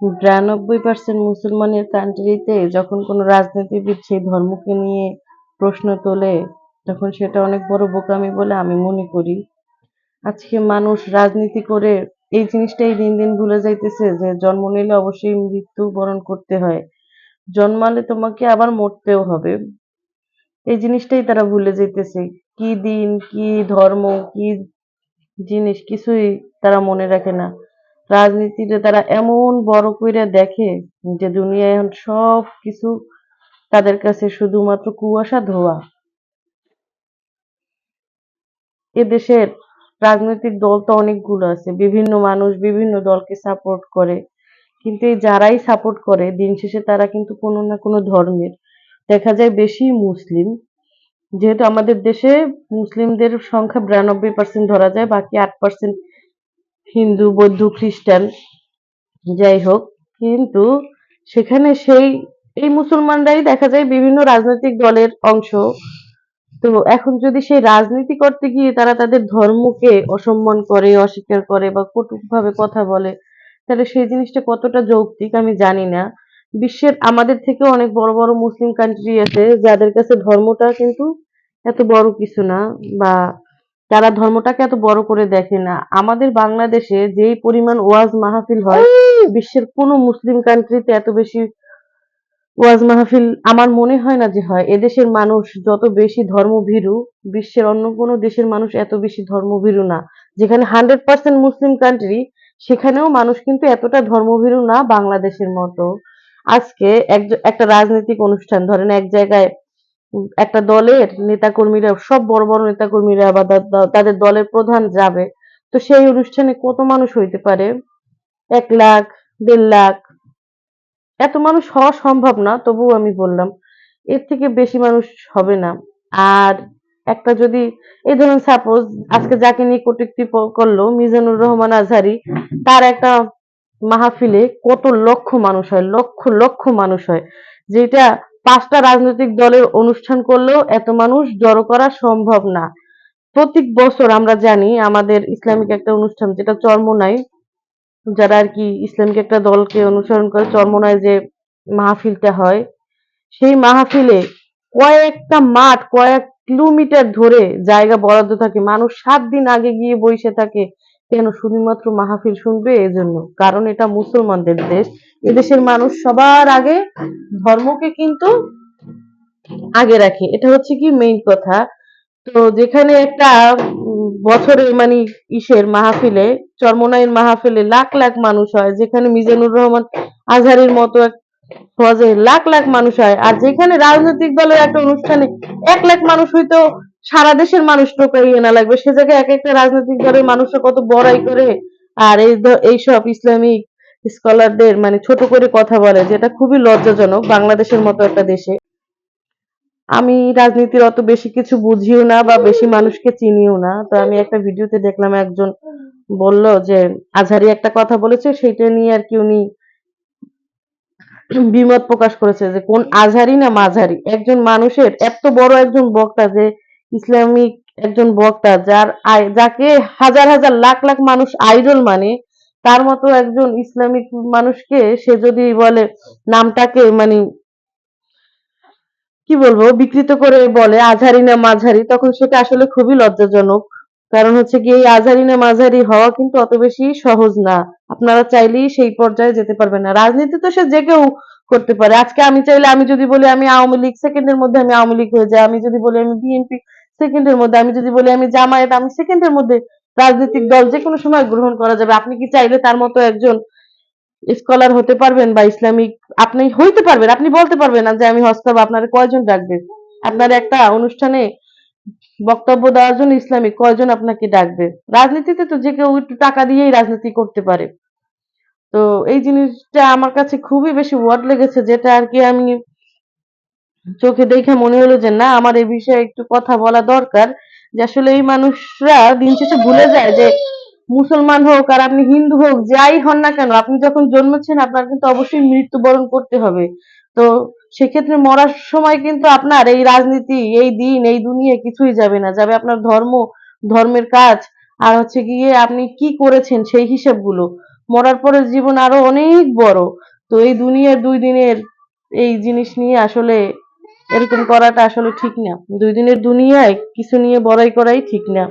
বিরানব্বই পার্সেন্ট মুসলমানের কান্ট্রিতে যখন কোনো রাজনীতিবিদ সেই ধর্মকে নিয়ে প্রশ্ন তোলে, তখন সেটা অনেক বড় বোকামি বলে আমি মনে করি। আজকে মানুষ রাজনীতি করে এই জিনিসটাই দিন দিন ভুলে যাইতেছে যে জন্ম নিলে অবশ্যই মৃত্যু বরণ করতে হয়। জন্মালে তোমাকে আবার মরতেও হবে। এই জিনিসটাই তারা ভুলে যাইতেছে। কি দিন, কি ধর্ম, কি জিনিস কিছুই তারা মনে রাখে না। রাজনীতিতে তারা এমন বড় কইরা দেখে যে দুনিয়ায় এখন সব কিছু তাদের কাছে শুধুমাত্র কুয়াশা, ধোয়া। এদেশের রাজনৈতিক দল তো অনেকগুলো আছে, বিভিন্ন মানুষ বিভিন্ন দলকে সাপোর্ট করে। কিন্তু এই যারাই সাপোর্ট করে, দিন শেষে তারা কিন্তু কোনো না কোনো ধর্মের। দেখা যায় বেশি মুসলিম, যেহেতু আমাদের দেশে মুসলিমদের সংখ্যা বিরানব্বই পার্সেন্ট ধরা যায়, বাকি আট পার্সেন্ট হিন্দু, বৌদ্ধ, খ্রিস্টান, যাই হোক, কিন্তু সেখানে সেই, এই মুসলমানরাই দেখা যায় বিভিন্ন রাজনৈতিক দলের অংশ। তো এখন যদি সেই রাজনীতি করতে গিয়ে তারা তাদের ধর্মকে অসম্মান করে, অস্বীকার করে বা কটুকভাবে কথা বলে, তাহলে সেই জিনিসটা কতটা যৌক্তিক আমি জানি না। বিশ্বের আমাদের থেকে অনেক বড় বড় মুসলিম কান্ট্রি আছে, যাদের কাছে ধর্মটা কিন্তু এত বড় কিছু না বা তারা ধর্মটাকে এত বড় করে দেখে না। আমাদের বাংলাদেশে যেই পরিমাণ ওয়াজ মাহফিল হয় বিশ্বের কোনো মুসলিম কান্ট্রিতে এত বেশি ওয়াজ মাহফিল আমার মনে হয় না যে হয়। এদেশের মানুষ যত বেশি ধর্মভীরু বিশ্বের অন্য কোনো দেশের মানুষ এত বেশি ধর্মভীরু না। যেখানে হান্ড্রেড পার্সেন্ট মুসলিম কান্ট্রি সেখানেও মানুষ কিন্তু এতটা ধর্মভীরু না বাংলাদেশের মতো। আজকে একটা রাজনৈতিক অনুষ্ঠান ধরেন এক জায়গায় একটা দলের নেতাকর্মীরা, সব বড় বড় নেতাকর্মীরা বা তাদের দলের প্রধান যাবে। তো সেই অনুষ্ঠানে কত মানুষ হইতে পারে? এক লাখ, দেড় লাখ? এত মানুষ হওয়া সম্ভব না, তবুও আমি বললাম, এর থেকে বেশি মানুষ হবে না। আর একটা যদি, এই ধরুন সাপোজ আজকে যাকে নিয়ে কটূক্তি করল মিজানুর রহমান আজহারি, তার একটা মাহফিলে কত লক্ষ মানুষ হয়, লক্ষ লক্ষ মানুষ হয়। যেটা পাঁচটা রাজনৈতিক দলের অনুষ্ঠান করলেও এত মানুষ জড়ো করা সম্ভব না। প্রত্যেক বছর আমরা জানি আমাদের ইসলামিক একটা অনুষ্ঠান যেটা চর্মনায় যারা আর কি ইসলামিক একটা দলকে অনুসরণ করে চর্মনায় যে মাহফিলটা হয়, সেই মাহফিলে কয়েকটা মাঠ, কয়েক কিলোমিটার ধরে জায়গা বরাদ্দ থাকে। মানুষ সাত দিন আগে গিয়ে বসে থাকে, কেন শুধুমাত্র মাহফিল শুনবে? এজন্য। কারণ এটা মুসলমানদের দেশ। এদেশের মানুষ সবার আগে ধর্মকে কিন্তু আগে রাখে। এটা হচ্ছে কি মেইন কথা। তো যেখানে একটা বছরে মানে ইসের মাহফিলে, চরমনাইয়ের মাহফিলে লাখ লাখ মানুষ হয়, যেখানে মিজানুর রহমান আজহারের মতো এক হজে লাখ লাখ মানুষ হয়, আর যেখানে রাজনৈতিক দলের একটা অনুষ্ঠানে এক লাখ মানুষ হইতো, সারা দেশের মানুষ টোকাইয়ে না লাগবে। সে জায়গায় এক একটা রাজনৈতিক দলের মানুষরা কত বড়াই করে, আর এই এইসব ইসলামিক স্কলারদের মানে ছোট করে কথা বলে, যেটা খুবই লজ্জাজনক বাংলাদেশের মতো একটা দেশে। আমি রাজনীতির অত বেশি কিছু বুঝিও না বা বেশি মানুষকে চিনিও না। তো আমি একটা ভিডিওতে দেখলাম একজন বলল যে, আজহারি একটা কথা বলেছে, সেইটা নিয়ে আর কি উনি বিমত প্রকাশ করেছে যে, কোন আজহারি না মাঝারি একজন মানুষের এত বড় একজন বক্তা যে, ইসলামিক একজন বক্তা যার যাকে হাজার হাজার লাখ লাখ মানুষ আইডল মানে তার মতো একজন ইসলামিক মানুষকে সে যদি বলে, নামটাকে মানে কি বলব, বিকৃত করে বলে, আজহারি না মাঝারি তখন সেটা আসলে খুবই লজ্জাজনক। কারণ হচ্ছে কি, এই আজহারি না মাঝারি হওয়া কিন্তু অত বেশি সহজ না। আপনারা চাইলেই সেই পর্যায়ে যেতে পারবেন না। রাজনীতি তো সে যে কেউ করতে পারে। আজকে আমি চাইলে আমি যদি বলি আমি আওয়ামী লীগ, সেকেন্ডের মধ্যে আমি আওয়ামী লীগ হয়ে যাই। আমি যদি বলি আমি বিএনপি, সেকেন্ডের মধ্যে আমি যদি বলি আমি জামায়াত, আমি সেকেন্ডের মধ্যে রাজনৈতিক দল যে কোনো সময় গ্রহণ করা যাবে। আপনি কি চাইলে তার মতো একজন স্কলার হতে পারবেন বা ইসলামিক? আপনি হইতে পারবেন, আপনি বলতে পারবেন না যে আমি হস্তাব, আপনার কয়জন ডাকবে? আপনার একটা অনুষ্ঠানে বক্তব্য দেওয়ার জন্য ইসলামিক কয়জন আপনাকে ডাকবে? রাজনীতিতে তো যে কেউ একটু টাকা দিয়েই রাজনীতি করতে পারে। তো এই জিনিসটা আমার কাছে খুবই বেশি ওয়ার্ড লেগেছে, যেটা আর কি আমি চোখে দেখে মনে হলো যে না, আমার এই বিষয়ে একটু কথা বলা দরকার। যে আসলে এই মানুষরা দিন শেষে ভুলে যায় যে মুসলমান হোক আর আপনি হিন্দু হোক, যাই হন না কেন, আপনি যখন জন্মেছেন আপনার কিন্তু অবশ্যই মৃত্যুবরণ করতে হবে। তো সেক্ষেত্রে মরার সময় কিন্তু আপনার এই রাজনীতি, এই দিন, এই দুনিয়া কিছুই যাবে না। যাবে আপনার ধর্ম, ধর্মের কাজ, আর হচ্ছে গিয়ে আপনি কি করেছেন সেই হিসাবগুলো। মরার পরে জীবন আরও অনেক বড়। তো এই দুনিয়ার দুই দিনের এই জিনিস নিয়ে আসলে এরকম করাটা আসলে ঠিক না। দুই দিনের দুনিয়ায় কিছু নিয়ে বড়াই করাই ঠিক না।